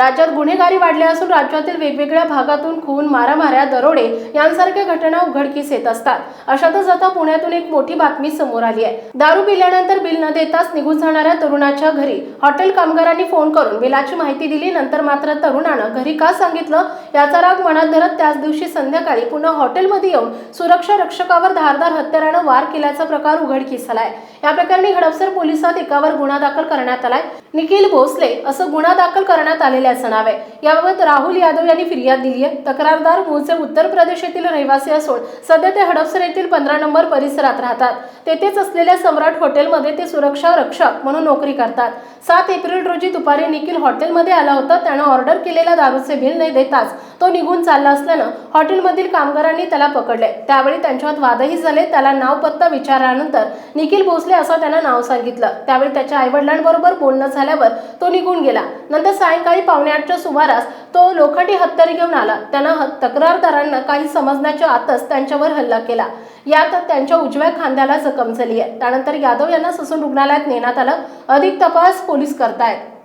राज्यात गुन्हेगारी वाढली असून राज्यातील वेगवेगळ्या भागातून खून मारामाऱ्या दरोडे यांसारख्या घटना उघडकीस येत असतात. अशातच आता पुण्यातून एक मोठी बातमी समोर आली आहे. दारू पिल्यानंतर बिल न देताच निघून जाणाऱ्या तरुणाच्या घरी हॉटेल कामगारांनी फोन करून बिलाची माहिती दिली. नंतर मात्र तरुणानं घरी का सांगितलं? याचा राग मनात धरत त्याच दिवशी संध्याकाळी पुन्हा हॉटेलमध्ये येऊन सुरक्षा रक्षकावर धारदार हत्यारानं वार केल्याचा प्रकार उघडकीस आलाय या प्रकरणी हडपसर पोलिसात एकावर गुन्हा दाखल करण्यात आलाय. निखिल भोसले असं गुन्हा दाखल करण्यात आलेल्याचं नाव आहे. याबाबत राहुल यादव यांनी फिर्याद दिली आहे तक्रारदार मूळचे उत्तर प्रदेश येथील रहिवासी असून सध्या ते हडपसर येथील पंधरा नंबर परिसरात राहतात. तेथेच असलेल्या सम्राट हॉटेलमध्ये ते सुरक्षा रक्षक म्हणून नोकरी करतात. सात एप्रिल रोजी दुपारी निखिल हॉटेलमध्ये आला होता. त्यानं ऑर्डर केलेल्या दारूचे बिल नाही देताच तो निघून चालला असल्यानं हॉटेलमधील कामगारांनी त्याला पकडले. त्यावेळी त्यांच्यात वादही झाले. त्याला नाव पत्ता विचारल्यानंतर निखिल भोसले असं त्यानं नाव सांगितलं. त्यावेळी त्याच्या आईवडिलांबरोबर बोलणं झाल्यावर तो निघून गेला. नंतर सायंकाळी पावणे आठच्या सुमारास तो लोखंडी हत्यारी घेऊन आला. त्यानं ह- तक्रारदारांना काही समजण्याच्या आतच त्यांच्यावर हल्ला केला. यात त्यांच्या उजव्या खांद्याला जखम झाली आहे त्यानंतर यादव यांना ससून रुग्णालयात नेण्यात आलं. अधिक तपास पोलीस करतायत.